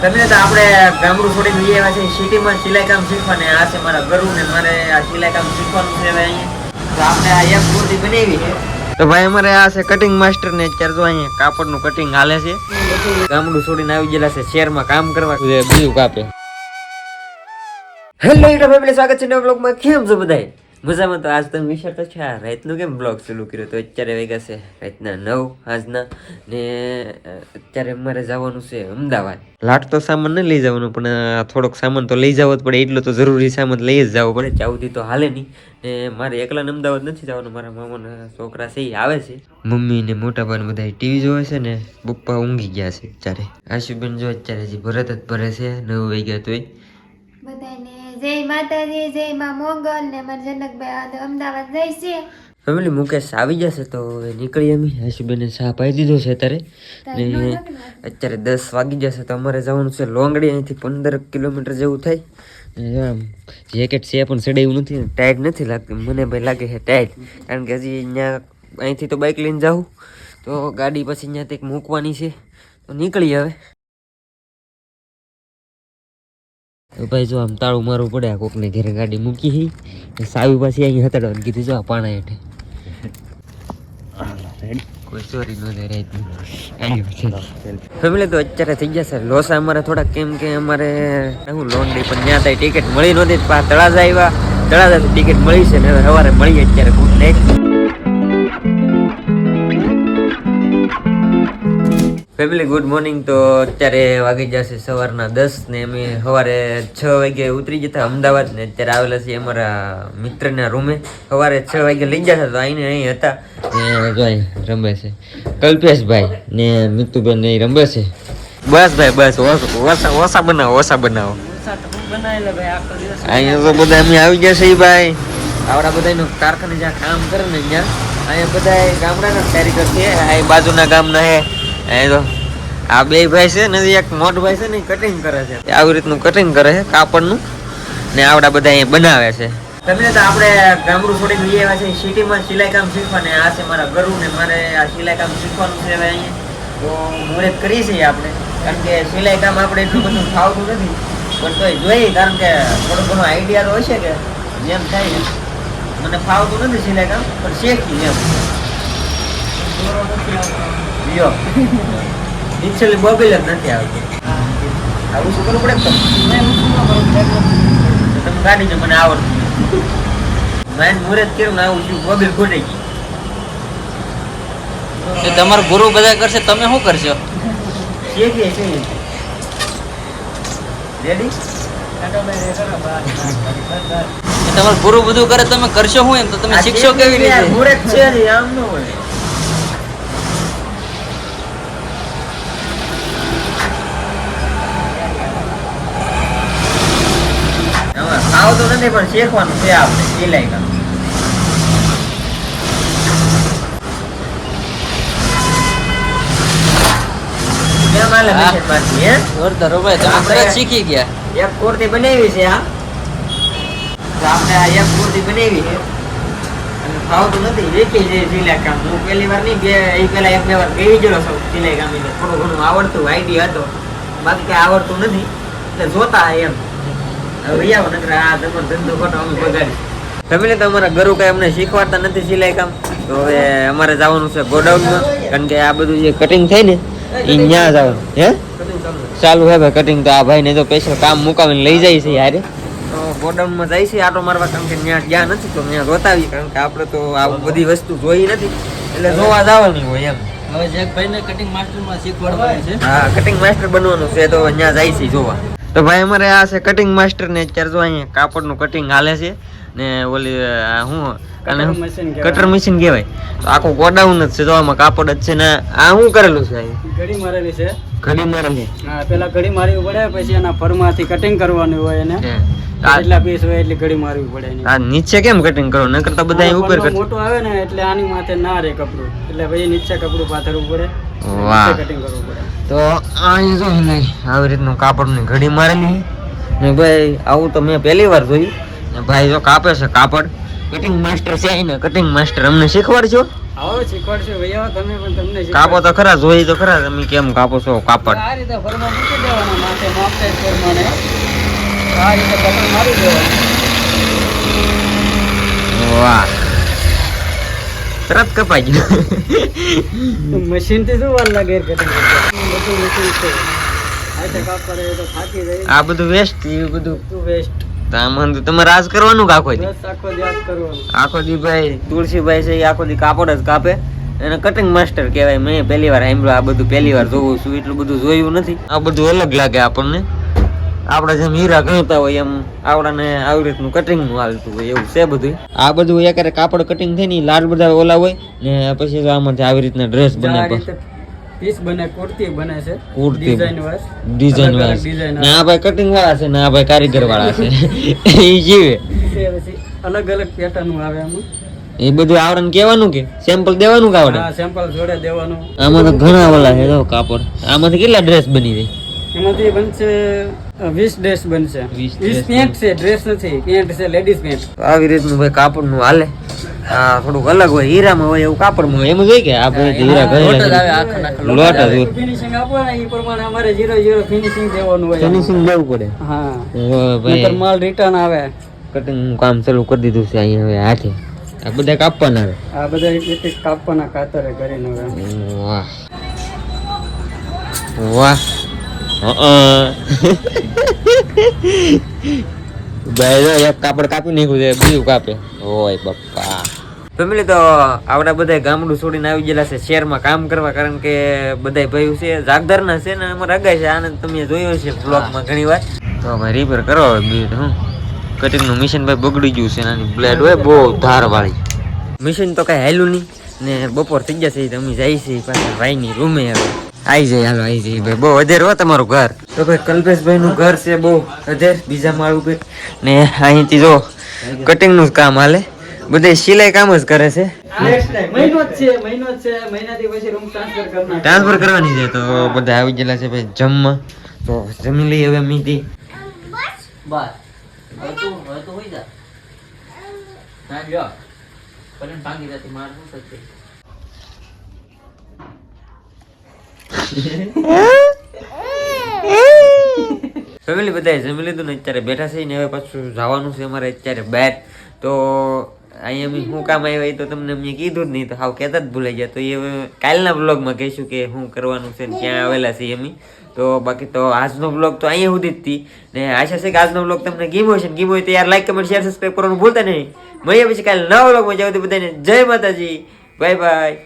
તમે તો આપણે ગામડું છોડીને લઈ આવ્યા છે. સિટીમાં સિલાઈ કામ શીખવાને. આ છે મારા ગરુ ને મારે આ સિલાઈ કામ શીખવાનું છે અહીંયા. તો આપણે આ એક મૂર્તિ બનાવી છે. તો ભાઈ અમારે આ છે કટિંગ માસ્ટર ને અત્યારે જો અહીંયા કાપડનું કટિંગ હાલે છે. ગામડું છોડીને આવી ગયેલા છે શહેરમાં કામ કરવા. બીજું કાપે. હેલો યુટ્યુબ ફેમિલી સ્વાગત છે નવા બ્લોગમાં કેમ છો બધાય? મજામાં તો આજ તમે વિચાર તો છે, આ રાતનું કેમ બ્લોગ ચાલુ કર્યો તો અત્યારે વાગ્યા છે રાતના નવ, આજના ને અત્યારે મારે જવાનું છે અમદાવાદ. લાટ તો સામાન નહીં લઈ જવાનું, પણ થોડોક સામાન તો લઈ જવો જ પડે, એટલો તો જરૂરી સામાન લઈ જ જવો પડે. ચાવથી તો હાલે નહીં. ને મારે એકલાને અમદાવાદ નથી જવાનું, મારા મામાના છોકરા છે, એ આવે છે. મમ્મી ને મોટા ભાઈ બધા ટીવી જોવે છે ને, પપ્પા ઊંઘી ગયા છે અત્યારે. આશુબેન જો અત્યારે હજી ભરત જ ભરે છે, નવ વાગ્યા તોય. જય માતાજી જય માં મોગલ ને મારા જનકભાઈ અમદાવાદ જાય છે. ફેમિલી મુકેશ આવી જશે તો હવે નીકળી અમે. આશુબેને ચા પાઈ દીધો છે અત્યારે. ને અત્યારે દસ વાગી જશે તો અમારે જવાનું છે લોંગડી. અહીંથી પંદર કિલોમીટર જેવું થાય. આમ જેકેટ છે પણ સડાયું નથી. ટાઈટ નથી લાગતી. મને ભાઈ લાગે છે ટાઈટ. કારણ કે હજી અહીંયા અહીંથી તો બાઇક લઈને જાઉં. તો ગાડી પછી અહીંયાથી મૂકવાની છે. તો નીકળી હવે. ભાઈ જો આમ તાળું મારવું પડે આ કોકને ઘેરે ગાડી મૂકી હી. સાવી પાછી અહીંયા હતાડવાનું. કીધું જો આ પાણા હેઠે. કોઈ ચોરી ન ફેમિલી તો અત્યારે થઈ જશે લોસા અમારે થોડાક કેમ કે અમારે હું લોન લઈ પણ ત્યાં ત્યાં ટિકિટ મળી નહોતી પા તળાજા આવ્યા. તળાજા ટિકિટ મળી છે ને હવે સવારે મળીએ અત્યારે good night family good morning તો અત્યારે વાગી જશે સવારના દસ ને અમે સવારે છ વાગે ઉતરી જતા અમદાવાદ ને અત્યારે આવેલા છીએ અમારા મિત્રના રૂમે. સવારે છ વાગે લઈ જતા તો આઈને અહીં હતા. ને જો રમે છે. કલ્પેશભાઈ ને મિતુબેન ને રમે છે. બસ ભાઈ, બસ. ઓસા ઓછા બનાવો ઓછા બનાવો. અહીંયા તો બધા અમે આવી છે ભાઈ. આવડા બધા કારખાને જ્યાં કામ કરે ને ત્યાં. અહીંયા બધા ગામડાના કારીગર છે. આ બાજુના ગામના હે. તો આ બે ભાઈ છે ને, એક મોટો ભાઈ છે ને કટિંગ કરે છે. આવી રીતનું કટિંગ કરે છે કાપડનું ને આવડા બધા અહીંયા બનાવે છે. તમે તો આપણે ગામડું છોડીને લઈ આવ્યા છે, સિટીમાં સિલાઈ કામ શીખવા ને આ છે મારા ગરુ ને મારે આ સિલાઈ કામ શીખવાનું છે અહીંયા. તો મુહૂર્ત કરીએ છીએ આપણે. કારણ કે સિલાઈ કામ આપણે એટલું બધું ફાવતું નથી. પણ તોય જોઈએ, કારણ કે થોડો ઘણો આઈડિયા તો હશે કે જેમ થાય મને ફાવતું નથી સિલાઈ કામ, પણ શીખી એમ. લ્યો ઇન્સ્યુલી મોબાઈલ જ નથી આવતી. આવું શું કરવું પડે ને તમે કાઢી દો મને આવડતું. મેં મુહૂર્ત કર્યું ને આવું શું મોબાઈલ ખોટી ગઈ તમારો ગુરુ બધા કરશે તમે શું કરશો? શીખીએ છીએ રેડી તમારું ગુરુ બધું કરે તમે કરશો શું એમ? તો તમે શીખશો કેવી રીતે? મુહૂર્ત છે આમ ન હોય. આમાં ફાવતું નથી પણ શીખવાનું છે આપણે સિલાઈ કામ શીખી ગયા. એક કુર્તી બનાવી છે આ આપણે આ એક કુર્તી બનાવી છે. ફાવતું નથી શીખી છે સિલાઈ કામ હું પહેલી વાર નહીં બે એ પહેલા એક બે વાર કહી ગયેલો છું સિલાઈ કામ થોડું ઘણું આવડતું આઈડિયા હતો. બાકી આવડતું નથી. એટલે જોતા એમ. તમારો તમે તો અમારા ગરુ કઈ અમને શીખવાડતા નથી સિલાઈ કામ. તો હવે અમારે જવાનું છે ગોડાઉનમાં કારણ કે આ બધું જે કટિંગ થાય ને એ ન્યા જવાનું. હે? ચાલુ હે ભાઈ કટિંગ તો આ ભાઈને તો સ્પેશિયલ કામ મુકાવીને લઈ જાય છે યારે તો ગોડાઉનમાં જાય છે આટો મારવા કારણ કે ત્યાં ગયા નથી તો ત્યાં જોતાવી કારણ કે આપણે તો આ બધી વસ્તુ જોઈ નથી. એટલે જોવા જવાની હોય એમ. હવે જે ભાઈને કટિંગ માસ્ટરમાં શીખવાડવાનું છે. હા કટિંગ માસ્ટર બનવાનું છે તો ત્યાં જાય છે જોવા. તો ભાઈ અમારે આ છે કટિંગ માસ્ટર ને અત્યારે જો અહીંયા કાપડનું કટિંગ હાલે છે ને ઓલી હું અને કટર મશીન કહેવાય. તો આખું ગોડાઉન જ છે તો આમાં કાપડ જ છે ને આ શું કરેલું છે ઘડી મારેલી છે. ઘડી મારેલી. હા પેલા ઘડી મારવી પડે પછી એના ફરમાંથી કટિંગ કરવાનું હોય એને. છે જેટલા પીસ હોય એટલી ઘડી મારવી પડે એની. આ નીચે કેમ કટિંગ કરો નકર તો બધા અહીં ઉપર ફરનો કટ મોટું આવે ને એટલે આની માથે ના રહે કપડું. એટલે પછી નીચે કપડું પાથરવું પડે વાહ. કટિંગ કરવું પડે. તો અહીં જો ને આવી રીતનું કાપડની ઘડી મારેલી ને ભાઈ આવું તો મેં પહેલી વાર જોયું. ને ભાઈ જો કાપે છે કાપડ. કટિંગ માસ્ટર છે ને કટિંગ માસ્ટર અમને શીખવાડજો. આવો શીખવાડશો ભાઈ. આવો તમે પણ તમને કાપો તો ખરા જોઈ તો ખરા તમે કેમ કાપો છો કાપડ. આ રીતે ફરમાં મૂકી દેવાના માથે માપ ટાઈપ પ્રમાણે આ રીતે બટન મારી દેવાનું વાહ તરત કપાઈ ગયું મશીનથી શું વાર લાગે બધું મશીન છે આ બધું. વેસ્ટ એ બધું વેસ્ટ તો તમારે આજ કરવાનું કે આખો દી? આખો યાદ કરવાનું. આખો દી ભાઈ તુલસીભાઈ છે એ આખો દી કાપડ જ કાપે. એને કટિંગ માસ્ટર કહેવાય મેં પહેલી વાર સાંભળ્યું આ બધું પહેલી વાર જોવું છું એટલું બધું જોયું નથી. આ બધું અલગ લાગે આપણને. આપણે જેમ હીરા ગણતા હોય એમ આવડાને આવી રીતનું કટિંગનું હાલતું હોય એવું છે બધું. આ બધું એકારે કાપડ કટિંગ થાય ને લાડ લાલ બધા ઓલા હોય ને પછી આમાંથી આવી રીતના ડ્રેસ બને પીસ બને કુર્તી બને છે. કુર્તી. ડિઝાઇન વાઇઝ ડિઝાઇન અલગ અલગ વાળા design ભાઈ કટિંગ વાળા છે ને ભાઈ કારીગર વાળા છે. એ જીવે. પછી અલગ અલગ પેટર્નનું આવે એમાં એ બધું આવડે કેવાનું કે? સેમ્પલ દેવાનું કે આવડે? સેમ્પલ જોડે દેવાનું. આમાં તો ઘણા ઓલા છે કાપડ. આમાંથી કેટલા ડ્રેસ બની જાય? એમાંથી બનશે વીસ ડ્રેસ બનશે. વીસ પેન્ટ છે ડ્રેસ નથી પેન્ટ છે લેડીઝ પેન્ટ. આવી રીતનું ભાઈ કાપડનું હાલે. આ થોડુંક અલગ હોય હીરામાં હોય એવું કાપડમાં હોય. એમ જ હોય કે આ હીરા લોટ જ આવે ઘરેલા આખા નાખા લોટ જ ફિનિશિંગ આપો ને એ પ્રમાણે અમારે ઝીરો ઝીરો ફિનિશિંગ દેવાનું હોય. ફિનિશિંગ દેવું પડે. હા. ભાઈ. માલ રિટર્ન આવે. કટિંગનું કામ ચાલુ કરી દીધું છે અહીંયા હવે હાથે. આ બધા કાપવાના આ બધા એક એક કાપવાના કાતરે કરીને હવે. વાહ. વાહ. ભાઈ એક કાપડ કાપી નાખ્યું છે બીજું કાપે. ઓય બાપા. ફેમિલી તો આવડા બધા ગામડું છોડીને આવી ગયેલા છે શહેરમાં કામ કરવા કારણ કે બધા ભાઈઓ છે જાગદારના છે ને અમારા અગાઈ છે આનંદ તમે જોયો છે બ્લોગમાં ઘણી વાર. તો અમે રિપેર કરો બીજું હું કટિંગનું મિશન ભાઈ બગડી ગયું છે નાની બ્લેડ હોય બહુ ધારવાળી. મિશન તો કઈ હાલ્યું નહીં ને બપોર થઈ જશે તો અમે જઈએ છીએ પાછા ભાઈની રૂમે હવે. આવી જાય હાલો આવી જાય. ભાઈ બહુ અધેર હો તમારું ઘર. તો ભાઈ કલ્પેશભાઈ નું ઘર છે બહુ અધેર. બીજા માળું ભાઈ ને અહીંથી જો કટિંગનું જ કામ હાલે. બધે સિલાઈ કામ જ કરે છે. મહિનો જ છે મહિનો જ છે. મહિનાથી પછી રૂમ ટ્રાન્સફર કરવાની છે તો બધા આવી ગયેલા છે ભાઈ જમવા. તો જમી લઈએ હવે મીથી બસ. હવે તું હવે તું હોઈ જા. ના જો પણ ભાંગી જતી મારું શું થશે? ફેમિલી બધાએ જમી લીધું ને અત્યારે બેઠા છે ને હવે પાછું જવાનું છે અમારે અત્યારે બહાર. તો અહીંયા અમે શું કામ આવ્યા તો તમને મેં કીધું જ નહીં, તો હાવ કહેતા જ ભૂલાઈ ગયા. તો એ કાલના બ્લોગમાં કહીશું કે શું કરવાનું છે ને ક્યાં આવેલા છીએ અમે. તો બાકી તો આજનો બ્લોગ તો અહીંયા સુધી જ હતી. ને આશા છે કે આજનો બ્લોગ તમને ગીમો છે ને ગીમો હોય તો યાર લાઈક કમેન્ટ શેર સબસ્ક્રાઈબ કરવાનું ભૂલતા નહીં. મળીએ પછી કાલે નવા બ્લોગમાં જાવ તો બધાને જય માતાજી. Bye bye